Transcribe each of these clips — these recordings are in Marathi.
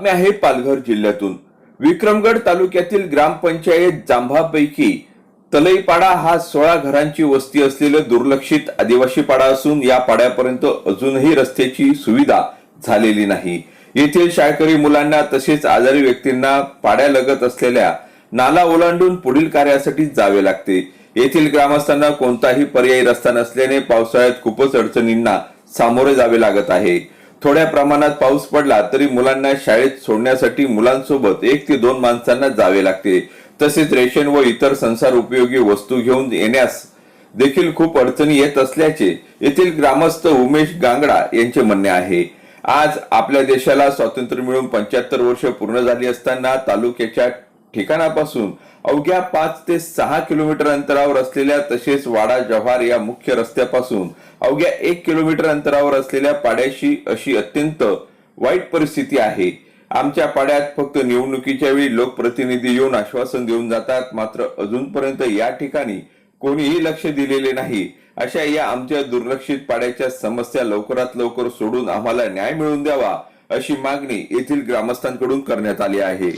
बातम्या आहे पालघर जिल्ह्यातून. विक्रमगड तालुक्यातील ग्रामपंचायत जांभापैकी तलईपाडा हा सोळा घरांची वस्ती असलेलं दुर्लक्षित आदिवासी पाडा असून या पाड्यापर्यंत अजूनही रस्त्याची सुविधा झालेली नाही. येथील शाळकरी मुलांना तसेच आजारी व्यक्तींना पाड्यालगत असलेल्या नाला ओलांडून पुढील कार्यासाठी जावे लागते. येथील ग्रामस्थांना कोणताही पर्यायी रस्ता नसल्याने पावसाळ्यात खूपच अडचणींना सामोरे जावे लागत आहे. थोड्या प्रमाणात पाऊस पडला तरी मुलांना शाळेत सोडण्यासाठी मुलांसोबत एक ते दोन माणसांना जावे लागते. तसेच रेशन व इतर संसार उपयोगी वस्तू घेऊन येण्यास देखील खूप अडचणी येत असल्याचे येथील ग्रामस्थ उमेश गांगडा यांचे म्हणणे आहे. आज आपल्या देशाला स्वातंत्र्य मिळून पंच्याहत्तर वर्ष पूर्ण झाली असताना तालुक्याच्या ठिकाणापासून अवघ्या पाच ते सहा किलोमीटर अंतरावर असलेल्या तसेच वाडा जव्हार या मुख्य रस्त्यापासून अवघ्या एक किलोमीटर अंतरावर असलेल्या पाड्याशी अशी अत्यंत वाईट परिस्थिती आहे. आमच्या पाड्यात फक्त निवडणुकीच्या वेळी लोकप्रतिनिधी येऊन आश्वासन देऊन जातात मात्र अजूनपर्यंत या ठिकाणी कोणीही लक्ष दिलेले नाही. अशा या आमच्या दुर्लक्षित पाड्याच्या समस्या लवकरात लवकर सोडून आम्हाला न्याय मिळवून द्यावा अशी मागणी येथील ग्रामस्थांकडून करण्यात आली आहे.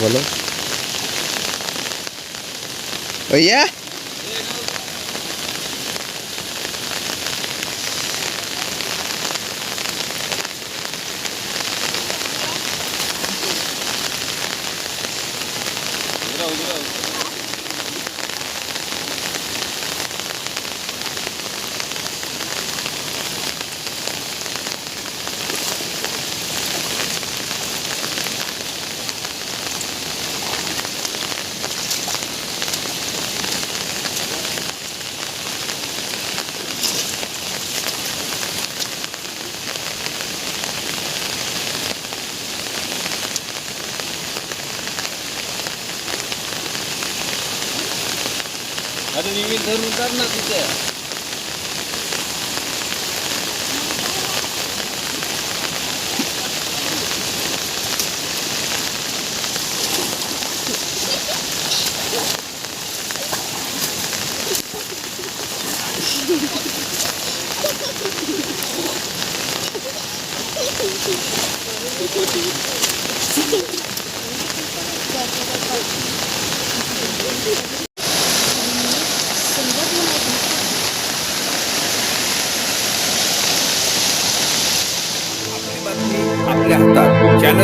बोलो भैया अरे विविध धरून कर ना तिथे आपली